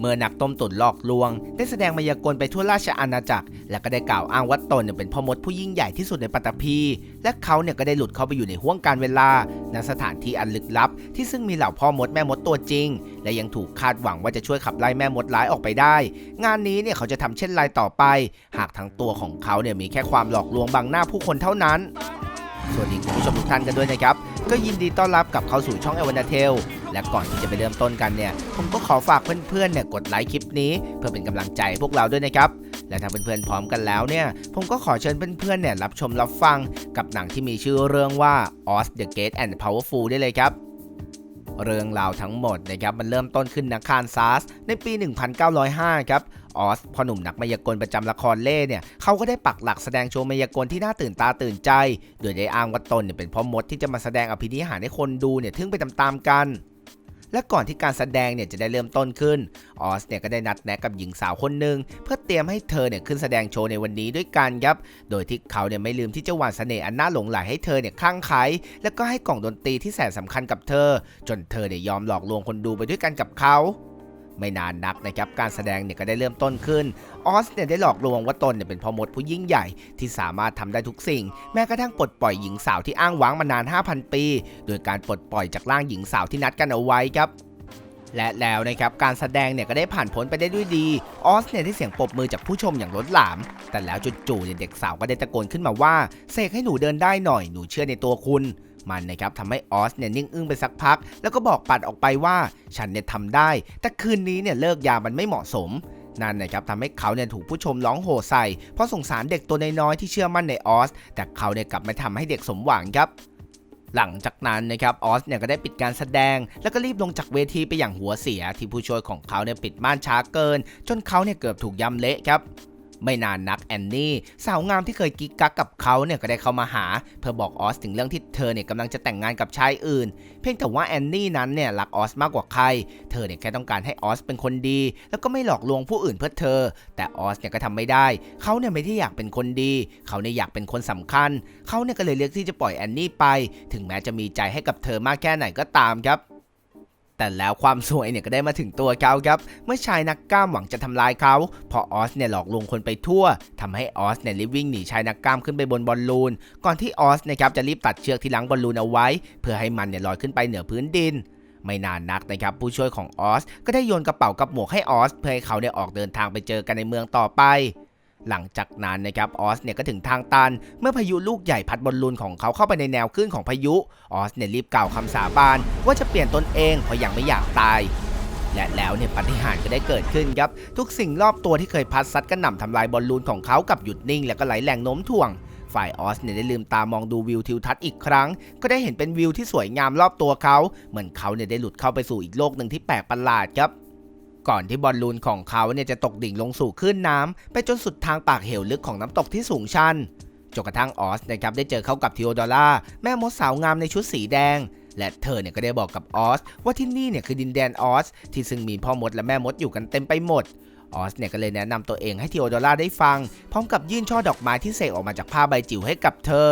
เมื่อนักต้มตุ๋นหลอกลวง ได้แสดงมายากลไปทั่วราชอาณาจักร และก็ได้กล่าวอ้างว่าตนเนี่ยเป็นพ่อมดผู้ยิ่งใหญ่ที่สุดในปัตตภีและเขาเนี่ยก็ได้หลุดเข้าไปอยู่ในห้วงการเวลาณสถานที่อันลึกลับ ที่ซึ่งมีเหล่าพ่อมดแม่มดตัวจริง และยังถูกคาดหวังว่าจะช่วยขับไล่แม่มดร้ายออกไปได้ งานนี้เนี่ยเขาจะทำเช่นไรต่อไป หากทั้งตัวของเขาเนี่ยมีแค่ความหลอกลวงบังหน้าผู้คนเท่านั้นสวัสดีคุณผู้ชมทุกท่านกันด้วยนะครับ ก็ยินดีต้อนรับกับเข้าสู่ช่องเอวันาเทล และก่อนที่จะไปเริ่มต้นกันเนี่ย ผมก็ขอฝากเพื่อนๆเนี่ยกดไลค์คลิปนี้ เพื่อเป็นกำลังใจพวกเราด้วยนะครับและถ้าเพื่อนๆพร้อมกันแล้วเนี่ย ผมก็ขอเชิญเพื่อนๆเนี่ยรับชมรับฟังกับหนังที่มีชื่อเรื่องว่า Oz the Great and Powerful ได้เลยครับเรื่องราวทั้งหมดนะครับมันเริ่มต้นขึ้นนักคานซาสในปี 1905 ครับออสพ่อหนุ่มนักมายากลประจำละครเล่เนี่ยเขาก็ได้ปักหลักแสดงโชว์มายากลที่น่าตื่นตาตื่นใจ โดยได้อ้างว่าตนเนี่ยเป็นพ่อมดที่จะมาแสดงอภินิหารให้คนดูเนี่ยทึ่งไปตามๆกัน และก่อนที่การแสดงเนี่ยจะได้เริ่มต้นขึ้น ออสเนี่ยก็ได้นัดแนะกับหญิงสาวคนหนึ่งเพื่อเตรียมให้เธอเนี่ยขึ้นแสดงโชว์ในวันนี้ด้วยกันครับ โดยที่เขาเนี่ยไม่ลืมที่จะหวานเสน่ห์อันน่าหลงใหลให้เธอเนี่ยคลั่งไคล้และก็ให้กล่องดนตรีที่แสนสำคัญกับเธอ จนเธอเนี่ยยอมหลอกลวงคนดูไปด้วยกันกับเขา ไม่นานนักนะครับการแสดงเนี่ยก็ได้เริ่มต้นขึ้นออสเนี่ยได้หลอกลวงว่าตนเนี่ยเป็นพ่อมดผู้ยิ่งใหญ่ที่สามารถทำได้ทุกสิ่ง แม้กระทั่งปลดปล่อยหญิงสาวที่อ้างว้างมานาน 5,000 ปี โดยการปลดปล่อยจากร่างหญิงสาวที่นัดกันเอาไว้ครับและแล้วนะครับการแสดงเนี่ยก็ได้ผ่านพ้นไปได้ด้วยดี ออสเนี่ยได้เสียงปรบมือจากผู้ชมอย่างล้นหลาม แต่แล้วจู่ๆเนี่ยเด็กสาวก็ได้ตะโกนขึ้นมาว่าเสกให้หนูเดินได้หน่อยหนูเชื่อในตัวคุณ มันนะครับทำให้ออสเนี่ยนิ่งอึ้งไปสักพัก แล้วก็บอกปัดออกไปว่าฉันเนี่ยทำได้ แต่คืนนี้เนี่ยเลิกยามันไม่เหมาะสมนั่นนะครับทำให้เขาเนี่ยถูกผู้ชมร้องโห่ใส่ เพราะสงสารเด็กตัวน้อยๆที่เชื่อมั่นในออส แต่เขาเนี่ยกลับมาทำให้เด็กสมหวังครับ หลังจากนั้นนะครับออสเนี่ยก็ได้ปิดการแสดง แล้วก็รีบลงจากเวทีไปอย่างหัวเสียที่ผู้ช่วยของเขาเนี่ยปิดม่านช้าเกิน จนเขาเนี่ยเกือบถูกยำเละครับ ไม่นานนักแอนนี่สาวงามที่เคยกิ๊กกักกับเขาเนี่ยก็ได้เข้ามาหาเพื่อบอกออสถึงเรื่องที่เธอเนี่ยกำลังจะแต่งงานกับชายอื่น เพียงแต่ว่าแอนนี่นั้นเนี่ยรักออสมากกว่าใคร เธอเนี่ยแค่ต้องการให้ออสเป็นคนดี แล้วก็ไม่หลอกลวงผู้อื่นเพื่อเธอ แต่ออสเนี่ยก็ทำไม่ได้ เขาเนี่ยไม่ได้อยากเป็นคนดี เขาเนี่ยอยากเป็นคนสำคัญ เขาเนี่ยก็เลยเลือกที่จะปล่อยแอนนี่ไป ถึงแม้จะมีใจให้กับเธอมากแค่ไหนก็ตามครับ แต่แล้วความสวยเนี่ยก็ได้มาถึงตัวเขาครับ เมื่อชายนักกล้ามหวังจะทำลายเขาเพอออสเนี่ยหลอกลวงคนไปทั่วทำให้ออสเนี่ยรีบวิ่งหนีชายนักกล้ามขึ้นไปบนบอลลูน ก่อนที่ออสนะครับจะรีบตัดเชือกที่ลังบอลลูนเอาไว้ เพื่อให้มันเนี่ยลอยขึ้นไปเหนือพื้นดินไม่นานนักนะครับผู้ช่วยของออส ก็ได้โยนกระเป๋ากับหมวกให้ออส เพื่อให้เขาเนี่ยออกเดินทางไปเจอกันในเมืองต่อไป หลังจากนั้นนะครับออสเนี่ยก็ถึงทางตัน เมื่อพายุลูกใหญ่พัดบอลลูนของเขาเข้าไปในแนวคลื่นของพายุออสเนี่ยรีบกล่าวคำสาบานว่าจะเปลี่ยนตนเองเพราะยังไม่อยากตายและแล้วเนี่ยปฏิหารก็ได้เกิดขึ้นครับ ทุกสิ่งรอบตัวที่เคยพัดซัดกระหน่ำทำลายบอลลูนของเขากับหยุดนิ่ง แล้วก็ไหลแรงโน้มถ่วง ฝ่ายออสเนี่ยได้ลืมตามองดูวิวทิวทัศน์อีกครั้ง ก็ได้เห็นเป็นวิวที่สวยงามรอบตัวเขา เหมือนเขาเนี่ยได้หลุดเข้าไปสู่อีกโลกหนึ่งที่แปลกประหลาดครับ ก่อนที่บอลลูนของเขาเนี่ยจะตกดิ่งลงสู่คลื่นน้ำไปจนสุดทางปากเหวลึกของน้ำตกที่สูงชันจนกระทั่งออสนะครับได้เจอเข้ากับทิโอดอล่าแม่มดสาวงามในชุดสีแดง และเธอเนี่ยก็ได้บอกกับออสว่าที่นี่เนี่ยคือดินแดนออสที่ซึ่งมีพ่อมดและแม่มดอยู่กันเต็มไปหมดออสเนี่ยก็เลยแนะนำตัวเองให้ทิโอดอล่าได้ฟัง พร้อมกับยื่นช่อดอกไม้ที่เสกออกมาจากผ้าใบจิ๋วให้กับเธอ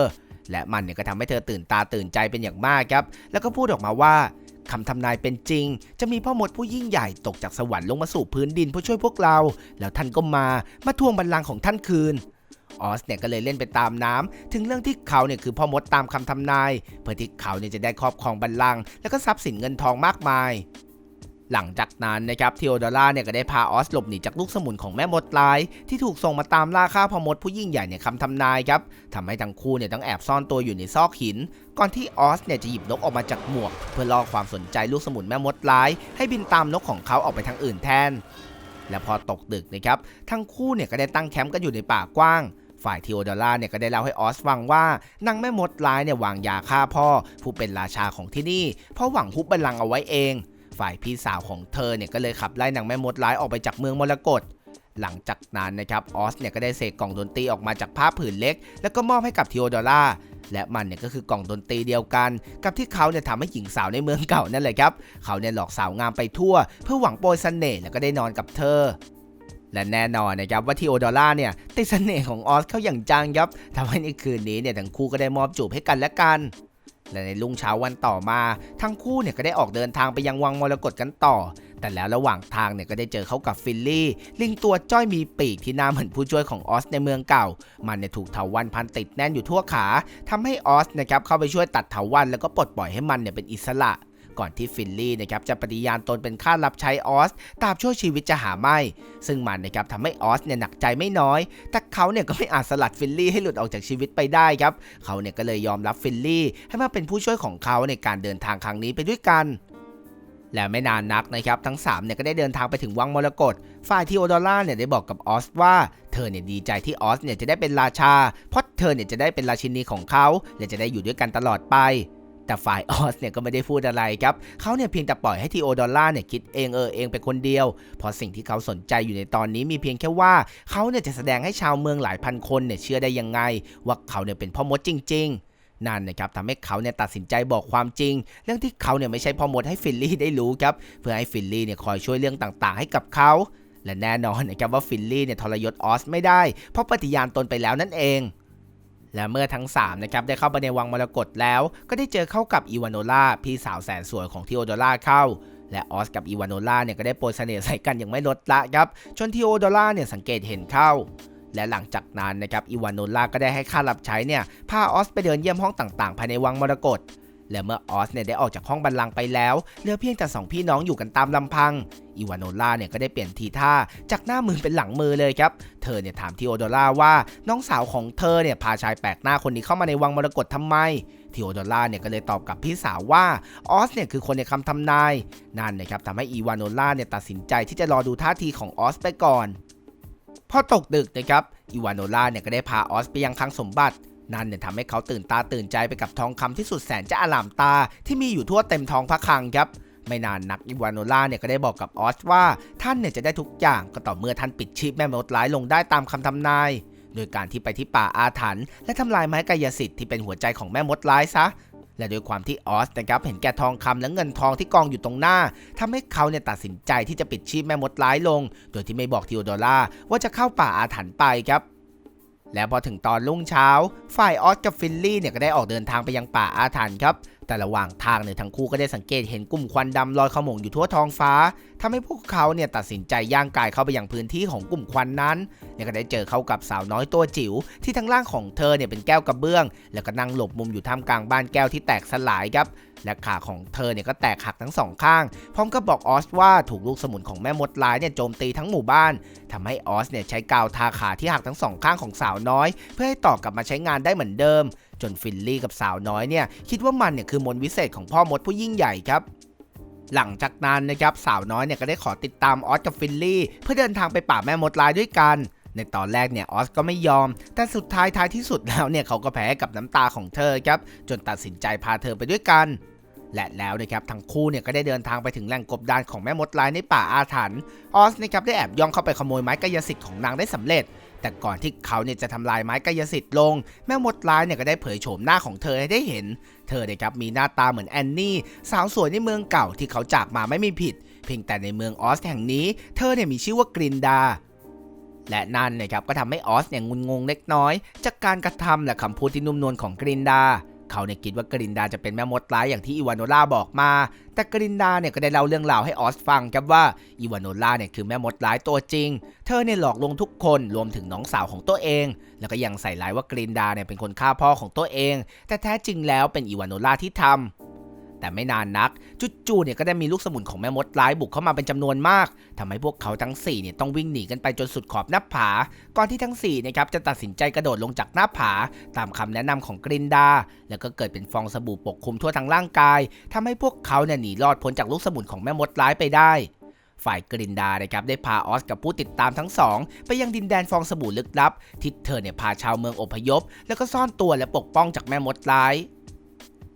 และมันเนี่ยก็ทำให้เธอตื่นตาตื่นใจเป็นอย่างมากครับ แล้วก็พูดออกมาว่า คำทำนายเป็นจริง จะมีพ่อมดผู้ยิ่งใหญ่ตกจากสวรรค์ลงมาสู่พื้นดินเพื่อช่วยพวกเรา แล้วท่านก็มามาทวงบัลลังก์ของท่านคืนออสเนี่ยก็เลยเล่นไปตามน้ำถึงเรื่องที่เขาเนี่ยคือพ่อมดตามคำทำนาย เพื่อที่เขาเนี่ยจะได้ครอบครองบัลลังก์แล้วก็ทรัพย์สินเงินทองมากมาย หลังจากนั้นนะครับเทโอดอล่าเนี่ยก็ได้พาออสหลบหนีจากลูกสมุนของแม่มดร้าย ที่ถูกส่งมาตามล่าฆ่าพ่อมดผู้ยิ่งใหญ่เนี่ยคำทำนายครับทำให้ทั้งคู่เนี่ยต้องแอบซ่อนตัวอยู่ในซอกหิน ก่อนที่ออสเนี่ยจะหยิบนกออกมาจากหมวก เพื่อล่อความสนใจลูกสมุนแม่มดร้าย ให้บินตามนกของเขาออกไปทางอื่นแทน และพอตกดึกนะครับทั้งคู่เนี่ยก็ได้ตั้งแคมป์กันอยู่ในป่ากว้างฝ่ายเทโอดอล่าเนี่ยก็ได้เล่าให้ออสฟังว่านางแม่มดร้ายเนี่ยวางยาฆ่าพ่อ ผู้เป็นราชาของที่นี่เพราะหวังฮุบบัลลังก์เอาไว้เอง ฝ่ายพี่สาวของเธอเนี่ยก็เลยขับไล่นางแม่มดร้ายออกไปจากเมืองมรกตหลังจากนั้นนะครับออสเนี่ยก็ได้เสกกล่องดนตรีออกมาจากผ้าผืนเล็ก แล้วก็มอบให้กับทีโอดอล่าและมันเนี่ยก็คือกล่องดนตรีเดียวกัน กับที่เขาเนี่ยทำให้หญิงสาวในเมืองเก่านั่นแหละครับ เขาเนี่ยหลอกสาวงามไปทั่ว เพื่อหวังโปรยเสน่ห์แล้วก็ได้นอนกับเธอ และแน่นอนนะครับว่าทีโอดอล่าเนี่ยติดเสน่ห์ของออสเข้าอย่างจังครับทำให้ในคืนนี้เนี่ยทั้งคู่ก็ได้มอบจูบให้กันและกัน และในรุ่งเช้าวันต่อมา ทั้งคู่เนี่ยก็ได้ออกเดินทางไปยังวังมรกตกันต่อ แต่แล้วระหว่างทางเนี่ยก็ได้เจอเขากับฟิลลี่ ลิงตัวจ้อยมีปีกที่หน้าเหมือนผู้ช่วยของออสในเมืองเก่า มันเนี่ยถูกเถาวันพันติดแน่นอยู่ทั่วขาทำให้ออสนะครับเข้าไปช่วยตัดเถาวันแล้วก็ปลดปล่อยให้มันเนี่ยเป็นอิสระ ก่อนที่ฟิลลี่นะครับจะปฏิญาณตนเป็นข้ารับใช้ออสตาบชั่วชีวิตจะหาไม่ ซึ่งมันนะครับทำให้ออสเนี่ยหนักใจไม่น้อย แต่เขาเนี่ยก็ไม่อาจสลัดฟิลลี่ให้หลุดออกจากชีวิตไปได้ครับ เขาเนี่ยก็เลยยอมรับฟิลลี่ให้มาเป็นผู้ช่วยของเขาในการเดินทางครั้งนี้ไปด้วยกันแล้วไม่นานนักนะครับทั้ง3เนี่ยก็ได้เดินทางไปถึงวังมรกตฝ่ายทีโอดอล่าเนี่ยได้บอกกับออสว่าเธอเนี่ยดีใจที่ออสเนี่ยจะได้เป็นราชาเพราะเธอเนี่ยจะได้เป็นราชินีของเขาและจะได้อยู่ด้วยกันตลอดไป แต่ฝ่ายออสเนี่ยก็ไม่ได้พูดอะไรครับเขาเนี่ยเพียงแต่ปล่อยให้ทีโอดอลล่าเนี่ยคิดเองเออเองไปคนเดียวเพราะสิ่งที่เขาสนใจอยู่ในตอนนี้มีเพียงแค่ว่าเขาเนี่ยจะแสดงให้ชาวเมืองหลายพันคนเนี่ยเชื่อได้ยังไง ว่าเขาเนี่ยเป็นพ่อมดจริง ๆนั่นนะครับทำให้เขาเนี่ยตัดสินใจบอกความจริง เรื่องที่เขาเนี่ยไม่ใช่พ่อมดให้ฟิลลี่ได้รู้ครับเพื่อให้ฟิลลี่เนี่ยคอยช่วยเรื่องต่างๆ ให้กับเขา และแน่นอนนะครับว่าฟิลลี่เนี่ยทรยศออสไม่ได้ เพราะปฏิญาณตนไปแล้วนั่นเอง และเมื่อทั้ง3นะครับได้เข้าไปในวังมรกตแล้ว ก็ได้เจอเข้ากับอีวานโนล่าพี่สาวแสนสวยของทีโอโดล่าเข้า และออสกับอีวานโนล่าเนี่ยก็ได้โปรยเสน่ห์ใส่กันอย่างไม่ลดละครับจนทีโอโดล่าเนี่ยสังเกตเห็นเข้าและหลังจากนั้นนะครับอีวานโนล่าก็ได้ให้ข้ารับใช้เนี่ยพาออสไปเดินเยี่ยมห้องต่างๆ ภายในวังมรกต และเมื่อออสเนี่ยได้ออกจากห้องบัลลังก์ไปแล้วเหลือเพียงแต่สองพี่น้องอยู่กันตามลำพังอีวานโนล่าเนี่ยก็ได้เปลี่ยนทีท่าจากหน้ามือเป็นหลังมือเลยครับ เธอเนี่ยถามทีโอโดล่าว่าน้องสาวของเธอเนี่ยพาชายแปลกหน้าคนนี้เข้ามาในวังมรกตทำไมทีโอโดล่าเนี่ยก็เลยตอบกับพี่สาวว่าออสเนี่ยคือคนในคำทำนายนั่นนะครับทำให้อีวานโนล่าเนี่ยตัดสินใจที่จะรอดูท่าทีของออสไปก่อนพอตกดึกนะครับอีวานโนล่าเนี่ยก็ได้พาออสไปยังคลังสมบัติ นั่นเนี่ยทำให้เขาตื่นตาตื่นใจไปกับทองคำที่สุดแสนจะอลามตา ที่มีอยู่ทั่วเต็มท้องพระคลังครับไม่นานนักอีวานโนล่าเนี่ยก็ได้บอกกับออสว่าท่านเนี่ยจะได้ทุกอย่างก็ต่อเมื่อท่านปิดชีพแม่มดร้ายลงได้ตามคำทำนาย โดยการที่ไปที่ป่าอาถรรพ์และทำลายไม้กายสิทธิ์ที่เป็นหัวใจของแม่มดร้ายซะ และโดยความที่ออสนะครับเห็นแก่ทองคำและเงินทองที่กองอยู่ตรงหน้าทำให้เขาเนี่ยตัดสินใจที่จะปิดชีพแม่มดร้ายลง โดยที่ไม่บอกทีโอโดล่าว่าจะเข้าป่าอาถรรพ์ไปครับ แล้วพอถึงตอนรุ่งเช้า ฝ่ายออสกับฟินลี่เนี่ยก็ได้ออกเดินทางไปยังป่าอาถรรพ์ครับ แต่ระหว่างทางเนี่ยทั้งคู่ก็ได้สังเกตเห็นกลุ่มควันดำลอยขโมงอยู่ทั่วท้องฟ้าทำให้พวกเขาเนี่ยตัดสินใจย่างกายเข้าไปยังพื้นที่ของกลุ่มควันนั้นเนี่ยก็ได้เจอเข้ากับสาวน้อยตัวจิ๋วที่ทั้งร่างของเธอเนี่ยเป็นแก้วกระเบื้อง แล้วก็นั่งหลบมุมอยู่ท่ามกลางบ้านแก้วที่แตกสลายครับและขาของเธอเนี่ยก็แตกหักทั้งสองข้าง พร้อมกับบอกออสว่าถูกลูกสมุนของแม่มดร้ายเนี่ยโจมตีทั้งหมู่บ้านทำให้ออสเนี่ยใช้กาวทาขาที่หักทั้งสองข้างของสาวน้อย เพื่อให้ต่อกลับมาใช้งานได้เหมือนเดิม จนฟิลลี่กับสาวน้อยเนี่ยคิดว่ามันเนี่ยคือมนต์วิเศษของพ่อมดผู้ยิ่งใหญ่ครับ หลังจากนั้นนะครับสาวน้อยเนี่ยก็ได้ขอติดตามออสกับฟิลลี่ เพื่อเดินทางไปป่าแม่มดร้ายด้วยกัน ในตอนแรกเนี่ยออสก็ไม่ยอม แต่สุดท้ายท้ายที่สุดแล้วเนี่ยเขาก็แพ้กับน้ำตาของเธอครับจนตัดสินใจพาเธอไปด้วยกันและแล้วนะครับทั้งคู่เนี่ยก็ได้เดินทางไปถึงแหล่งกบดานของแม่มดร้ายในป่าอาถรรพ์ออสนะครับได้แอบย่องเข้าไปขโมยไม้กายสิทธิ์ของนางได้สำเร็จ แต่ก่อนที่เขาเนี่ยจะทำลายไม้กายสิทธิ์ลง แม่มดร้ายเนี่ยก็ได้เผยโฉมหน้าของเธอให้ได้เห็น เธอเนี่ยครับมีหน้าตาเหมือนแอนนี่สาวสวยในเมืองเก่าที่เขาจากมาไม่มีผิด เพียงแต่ในเมืองออสแห่งนี้ เธอเนี่ยมีชื่อว่ากรินดาและนั่นนะครับก็ทำให้ออสเนี่ยงุนงงเล็กน้อย จากการกระทำและคำพูดที่นุ่มนวลของกรินดา เขาเนี่ยคิดว่ากรินดาจะเป็นแม่มดร้ายอย่างที่อีวานโนล่าบอกมา แต่กรินดาเนี่ยก็ได้เล่าเรื่องราวให้ออสฟังครับว่าอีวานโนล่าเนี่ยคือแม่มดร้ายตัวจริง เธอเนี่ยหลอกลวงทุกคนรวมถึงน้องสาวของตัวเอง แล้วก็ยังใส่ร้ายว่ากรินดาเนี่ยเป็นคนฆ่าพ่อของตัวเอง แต่แท้จริงแล้วเป็นอีวานโนล่าที่ทำ แต่ไม่นานนักจู่ๆเนี่ยก็ได้มีลูกสมุนของแม่มดร้ายบุกเข้ามาเป็นจำนวนมากทำให้พวกเขาทั้ง4เนี่ยต้องวิ่งหนีกันไปจนสุดขอบหน้าผา ก่อนที่ทั้ง4นะครับจะตัดสินใจกระโดดลงจากหน้าผา ตามคำแนะนำของกรินดา แล้วก็เกิดเป็นฟองสบู่ปกคลุมทั่วทั้งร่างกายทำให้พวกเขาเนี่ยหนีรอดพ้นจากลูกสมุนของแม่มดร้ายไปได้ฝ่ายกรินดานะครับได้พาออสกับผู้ติดตามทั้งสอง ไปยังดินแดนฟองสบู่ลึกลับที่เธอเนี่ยพาชาวเมืองอพยพ แล้วก็ซ่อนตัวและปกป้องจากแม่มดร้าย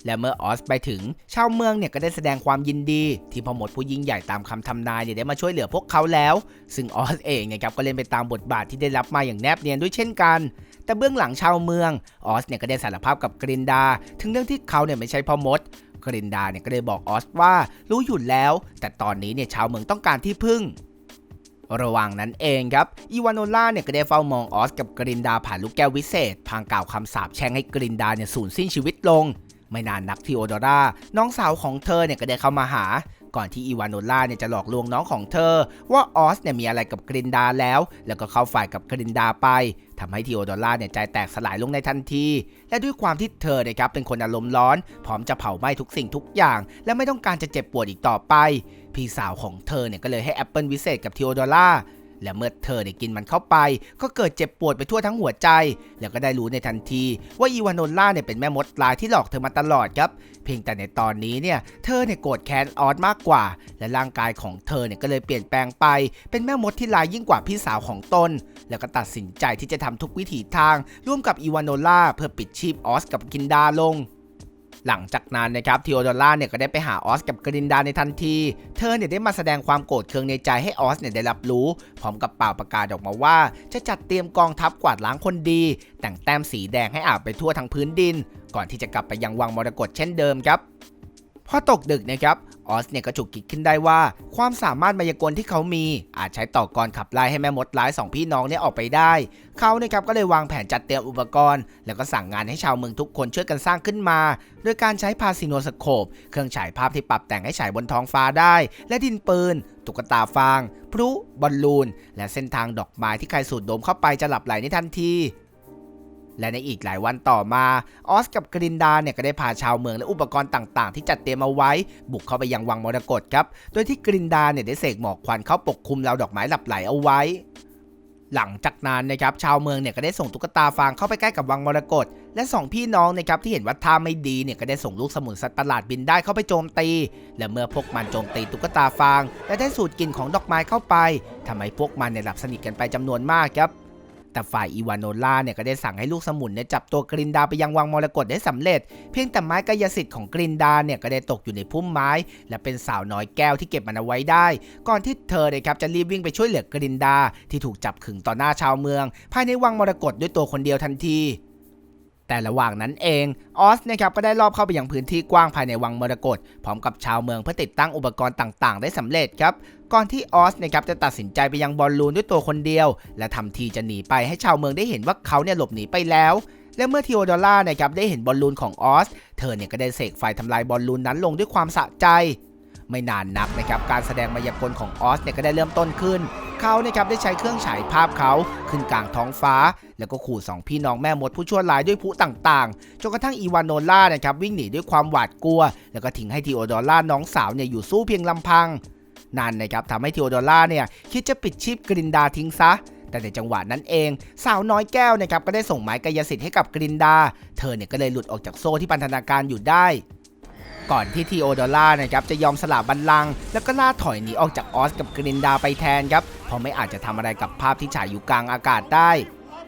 และเมื่อออสไปถึง ชาวเมืองเนี่ยก็ได้แสดงความยินดี ที่พ่อมดผู้ยิ่งใหญ่ตามคำทำนายเนี่ยได้มาช่วยเหลือพวกเขาแล้ว ซึ่งออสเองเนะครับก็เล่นไปตามบทบาทที่ได้รับมาอย่างแนบเนียนด้วยเช่นกัน แต่เบื้องหลังชาวเมืองออสเนี่ยก็ได้สารภาพกับกรินดา ถึงเรื่องที่เขาเนี่ยไม่ใช่พ่อมดกรินดาเนี่ยก็ได้บอกออสว่ารู้อยู่แล้ว แต่ตอนนี้เนี่ยชาวเมืองต้องการที่พึ่งระหว่างนั้นเองครับ อีวานโนล่าเนี่ยก็ได้เฝ้ามองออสกับกรินดาผ่านลูกแก้ววิเศษ พางกล่าวคำสาปแช่งให้กรินดาเนี่ยสูญสิ้นชีวิตลง ไม่นานนักที่โอดอร่าน้องสาวของเธอเนี่ยก็ได้เข้ามาหา ก่อนที่อีวานโนล่าเนี่ยจะหลอกลวงน้องของเธอ ว่าออสเนี่ยมีอะไรกับกรินดาแล้ว แล้วก็เข้าฝ่ายกับกรินดาไปทำให้ทีโอดอล่าเนี่ยใจแตกสลายลงในทันที และด้วยความที่เธอนะครับเป็นคนอารมณ์ร้อน พร้อมจะเผาไหม้ทุกสิ่งทุกอย่าง และไม่ต้องการจะเจ็บปวดอีกต่อไป พี่สาวของเธอเนี่ยก็เลยให้แอปเปิลวิเศษกับทีโอดอล่า และเมื่อเธอได้กินมันเข้าไป ก็เกิดเจ็บปวดไปทั่วทั้งหัวใจ แล้วก็ได้รู้ในทันทีว่าอีวานโนล่าเนี่ยเป็นแม่มดลายที่หลอกเธอมาตลอดครับ เพียงแต่ในตอนนี้เนี่ยเธอเนี่ยโกรธแค้นออสมากกว่า และร่างกายของเธอเนี่ยก็เลยเปลี่ยนแปลงไป เป็นแม่มดที่ลายยิ่งกว่าพี่สาวของตน แล้วก็ตัดสินใจที่จะทำทุกวิถีทาง ร่วมกับอีวานโนล่าเพื่อปิดชีพออสกับกินดาลง หลังจากนั้นนะครับทีโอดอลล่าเนี่ยก็ได้ไปหาออสกับกรินดาในทันที เธอเนี่ยได้มาแสดงความโกรธเคืองในใจให้ออสเนี่ยได้รับรู้ พร้อมกับเป่าประกาศออกมาว่า จะจัดเตรียมกองทัพกวาดล้างคนดี แต่งแต้มสีแดงให้อาบไปทั่วทั้งพื้นดิน ก่อนที่จะกลับไปยังวังมรกตเช่นเดิมครับ พอตกดึกนะครับออสเนี่ยก็ฉุกคิดขึ้นได้ว่า ความสามารถมายากลที่เขามี อาจใช้ต่อกรขับไล่ให้แม่มดร้ายสองพี่น้องเนี่ยออกไปได้ เขาเนะครับก็เลยวางแผนจัดเตรียมอุปกรณ์ แล้วก็สั่งงานให้ชาวเมืองทุกคนช่วยกันสร้างขึ้นมา โดยการใช้พาซิโนสโคป เครื่องฉายภาพที่ปรับแต่งให้ฉายบนท้องฟ้าได้ และดินปืน ตุ๊กตาฟาง พลุบอลลูน และเส้นทางดอกไม้ที่ใครสูดดมเข้าไปจะหลับไหลในทันที และในอีกหลายวันต่อมา ออสกับกรินดาเนี่ยก็ได้พาชาวเมืองและอุปกรณ์ต่างๆ ที่จัดเตรียมเอาไว้ บุกเข้าไปยังวังมรกตครับ โดยที่กรินดาเนี่ยได้เสกหมอกควันเข้าปกคลุมเราดอกไม้หลับไหลเอาไว้ หลังจากนั้นนะครับชาวเมืองเนี่ยก็ได้ส่งตุ๊กตาฟางเข้าไปใกล้กับวังมรกตและสองพี่น้องนะครับที่เห็นว่าท่าไม่ดีเนี่ยก็ได้ส่งลูกสมุนสัตว์ประหลาดบินได้เข้าไปโจมตี และเมื่อพวกมันโจมตีตุ๊กตาฟาง และได้สูดกลิ่นของดอกไม้เข้าไปทำให้พวกมันเนี่ยหลับสนิทกันไปจำนวนมากครับ แต่ฝ่ายอีวานโนล่าเนี่ยก็ได้สั่งให้ลูกสมุนเนี่ยจับตัวกรินดาไปยังวังมรกตได้สำเร็จ เพียงแต่ไม้กายสิทธิ์ของกรินดาเนี่ยก็ได้ตกอยู่ในพุ่มไม้ และเป็นสาวน้อยแก้วที่เก็บมันเอาไว้ได้ ก่อนที่เธอเนี่ยครับจะรีบวิ่งไปช่วยเหลือกรินดา ที่ถูกจับขึงต่อหน้าชาวเมือง ภายในวังมรกตด้วยตัวคนเดียวทันทีแต่ระหว่างนั้นเองออสนะครับก็ได้ลอบเข้าไปยังพื้นที่กว้างภายในวังมรกตพร้อมกับชาวเมืองเพื่อติดตั้งอุปกรณ์ต่างๆ ได้สำเร็จครับ ก่อนที่ออสนะครับจะตัดสินใจไปยังบอลลูนด้วยตัวคนเดียว และทำทีจะหนีไปให้ชาวเมืองได้เห็นว่าเขาเนี่ยหลบหนีไปแล้ว และเมื่อทีโอดอล่านะครับได้เห็นบอลลูนของออส เธอเนี่ยก็ได้เสกไฟทำลายบอลลูนนั้นลงด้วยความสะใจ ไม่นานนักนะครับการแสดงมายากลของออสเนี่ยก็ได้เริ่มต้นขึ้น เขานะครับได้ใช้เครื่องฉายภาพเขาขึ้นกลางท้องฟ้า แล้วก็ขู่สองพี่น้องแม่มดผู้ชั่วร้ายด้วยพลุต่างๆจนกระทั่งอีวานโนล่านะครับวิ่งหนีด้วยความหวาดกลัว แล้วก็ทิ้งให้ทีโอดอล่าน้องสาวเนี่ยอยู่สู้เพียงลำพัง นั่นนะครับทำให้ทีโอดอลล่าเนี่ยคิดจะปิดชีพกรินดาทิ้งซะแต่ในจังหวะนั้นเอง สาวน้อยแก้วนะครับก็ได้ส่งไม้กายสิทธิ์ให้กับกรินดา เธอเนี่ยก็เลยหลุดออกจากโซ่ที่พันธนาการอยู่ได้ ก่อนที่ทีโอดอล่านะครับจะยอมสละบัลลังก์แล้วก็ล่าถอยหนีออกจากออสกับกรินดาไปแทนครับเพราะไม่อาจจะทำอะไรกับภาพที่ฉายอยู่กลางอากาศได้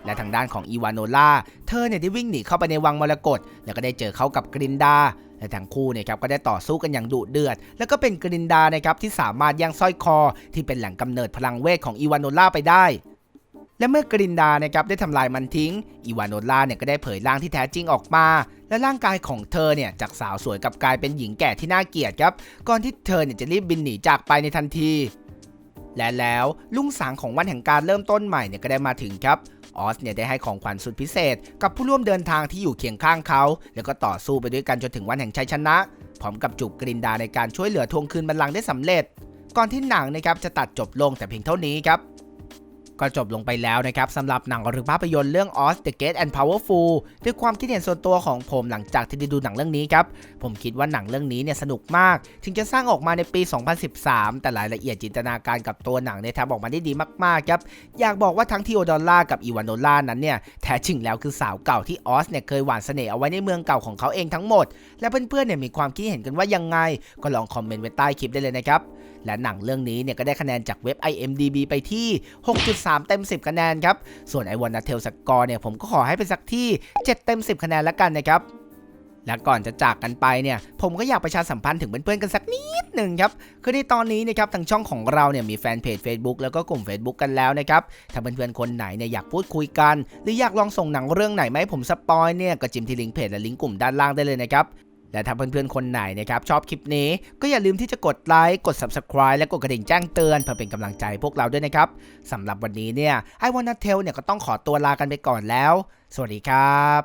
และทางด้านของอีวานโนล่าเธอเนี่ยได้วิ่งหนีเข้าไปในวังมรกตแล้วก็ได้เจอเข้ากับกรินดา และทั้งคู่เนี่ยครับก็ได้ต่อสู้กันอย่างดุเดือด แล้วก็เป็นกรินดานะครับที่สามารถย่างสร้อยคอ ที่เป็นแหล่งกำเนิดพลังเวทของอีวานโนล่าไปได้และเมื่อกรินดานะครับได้ทำลายมันทิ้ง อีวานโนล่าเนี่ยก็ได้เผยร่างที่แท้จริงออกมา และร่างกายของเธอเนี่ยจากสาวสวยกลับกลายเป็นหญิงแก่ที่น่าเกลียดครับ ก่อนที่เธอเนี่ยจะรีบบินหนีจากไปในทันที และแล้วลุงสางของวันแห่งการเริ่มต้นใหม่เนี่ยก็ได้มาถึงครับ ออสเนี่ยได้ให้ของขวัญสุดพิเศษ กับผู้ร่วมเดินทางที่อยู่เคียงข้างเขา แล้วก็ต่อสู้ไปด้วยกันจนถึงวันแห่งชัยชนะ พร้อมกับจูบกรินดาในการช่วยเหลือทวงคืนบัลลังก์ได้สำเร็จ ก่อนที่หนังนะครับจะตัดจบลงแต่เพียงเท่านี้ครับ ก็จบลงไปแล้วนะครับสำหรับหนังหรือภาพยนตร์เรื่อง Oz the Great and Powerful ด้วยความคิดเห็นส่วนตัวของผมหลังจากที่ได้ดูหนังเรื่องนี้ครับ ผมคิดว่าหนังเรื่องนี้เนี่ยสนุกมาก ถึงจะสร้างออกมาในปี 2013 แต่รายละเอียดจินตนาการกับตัวหนังเนี่ยทำออกมาได้ดีมากๆครับ อยากบอกว่าทั้งทีโอดอลล่ากับอีวานโนล่านั้นเนี่ยแท้จริงแล้วคือสาวเก่าที่ออสเนี่ยเคยหวานเสน่ห์เอาไว้ในเมืองเก่าของเขาเองทั้งหมด และเพื่อนๆเนี่ยมีความคิดเห็นกันว่ายังไง ก็ลองคอมเมนต์ไว้ใต้คลิปได้เลยนะครับ และหนังเรื่องนี้เนี่ยก็ได้คะแนนจากเว็บ IMDB ไปที่ 6.3 เต็ม 10 คะแนนครับ ส่วนไอวอนาเทลสกอร์เนี่ยผมก็ขอให้เป็นสักที่ 7 เต็ม 10 คะแนนล้วกันนะครับและก่อนจะจากกันไปเนี่ย ผมก็อยากประชาสัมพันธ์ถึงเพื่อนๆกันสักนิดหนึ่งครับ คือในตอนนี้นะครับทางช่องของเราเนี่ยมีแฟนเพจ Facebook แล้วก็กลุ่ม Facebook กันแล้วนะครับ ถ้าเพื่อนๆคนไหนเนี่ยอยากพูดคุยกัน หรืออยากลองส่งหนังเรื่องไหนมาให้ผมสปอยเนี่ยก็จิ้มที่ลิงก์เพจและลิงก์กลุ่มด้านล่างได้เลยนะครับ และถ้าเพื่อนๆ คนไหนนะครับชอบคลิปนี้ก็อย่าลืมที่จะกดไลค์ กด Subscribe และกดกระดิ่งแจ้งเตือนเพื่อเป็นกำลังใจพวกเราด้วยนะครับสำหรับวันนี้เนี่ยไอวอนัทเทลเนี่ยก็ต้องขอตัวลากันไปก่อนแล้ว สวัสดีครับ